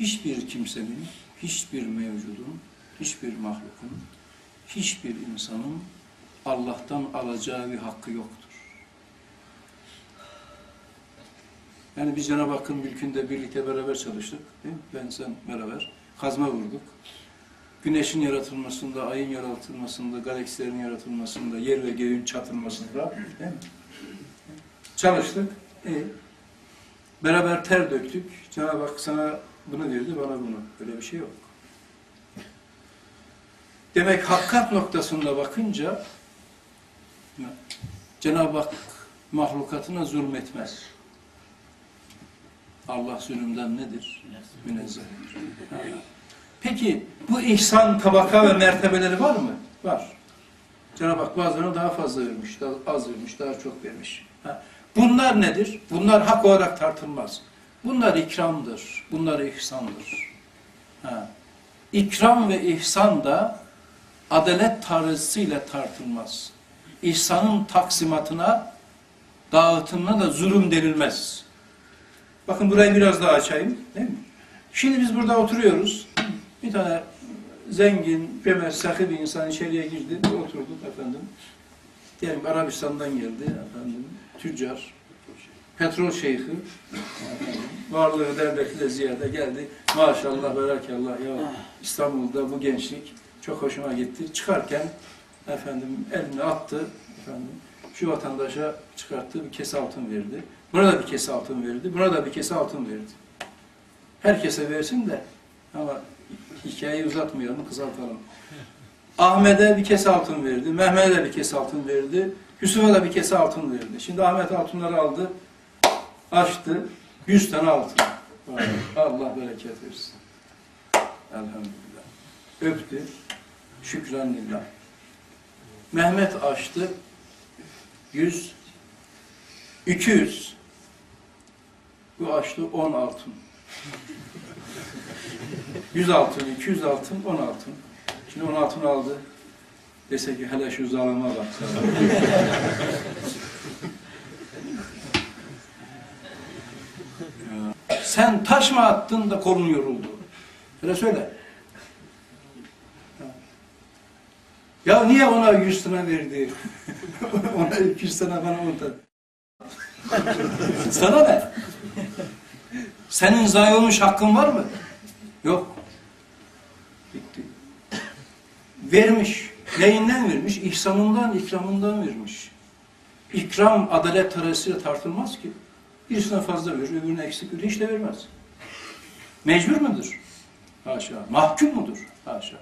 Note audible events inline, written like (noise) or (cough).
hiçbir kimsenin, hiçbir mevcudun, hiçbir mahlukun, hiçbir insanın Allah'tan alacağı bir hakkı yoktur. Yani biz Cenab-ı Hakk'ın mülkünde birlikte beraber çalıştık. Değil mi? Ben sen beraber kazma vurduk. Güneşin yaratılmasında, ayın yaratılmasında, galaksilerin yaratılmasında, yer ve göğün çatılmasında değil mi? çalıştık. E, beraber ter döktük. Cenab-ı Hak sana bunu verdi, bana bunu. Öyle bir şey yok. Demek hakikat noktasında bakınca Cenab-ı Hak mahlukatına zulmetmez. Allah zulümden nedir? Münezzehtir. Peki bu ihsan tabaka ve mertebeleri var mı? Var. Cenab-ı Hak bazılarına daha fazla vermiş, daha az vermiş, daha çok vermiş. Ha. Bunlar nedir? Bunlar hak olarak tartılmaz. Bunlar ikramdır, bunlar ihsandır. Ha. İkram ve ihsan da adalet tarzıyla tartılmaz. İhsanın taksimatına, dağıtımına da zulüm denilmez. Bakın burayı biraz daha açayım. Değil mi? Şimdi biz burada oturuyoruz. Bir tane zengin, cömert, sakı bir insan içeriye girdi. Biz oturduk efendim. Diyelim Arabistan'dan geldi efendim. Tüccar, petrol şeyhi. Efendim, varlığı devletiyle ziyade geldi. Maşallah, berakallah ya İstanbul'da bu gençlik çok hoşuma gitti. Çıkarken efendim elini attı. Efendim, şu vatandaşa çıkarttığı bir kese altın verdi. Buna da bir kese altın verdi. Buna da bir kese altın verdi. Herkese versin de ama hikayeyi uzatmayalım, kısaltalım. Ahmet'e bir kese altın verdi. Mehmet'e de bir kese altın verdi. Yusuf'a da bir kese altın verdi. Şimdi Ahmet altınları aldı, açtı. Yüz tane altın. Allah bereket versin. Elhamdülillah. Öptü. Şükran lillah. Mehmet açtı. Yüz. İki yüz. Bu açtı on altın. Yüz altın, iki yüz altın, on altın. Şimdi on altın aldı. Dese ki hele şu zalime bak. Sen taş mı attın da kolun yoruldu? Öyle söyle. Ya niye ona yüz tane verdi? (laughs) ona iki yüz bana on tane. Sana ne? Senin zayi olmuş hakkın var mı? Yok. Bitti. Vermiş. Neyinden vermiş? İhsanından, ikramından vermiş. İkram adalet terazisiyle tartılmaz ki. Birisine fazla verir, öbürüne eksik verir, hiç de vermez. Mecbur mudur? Haşa. Mahkum mudur? Haşa.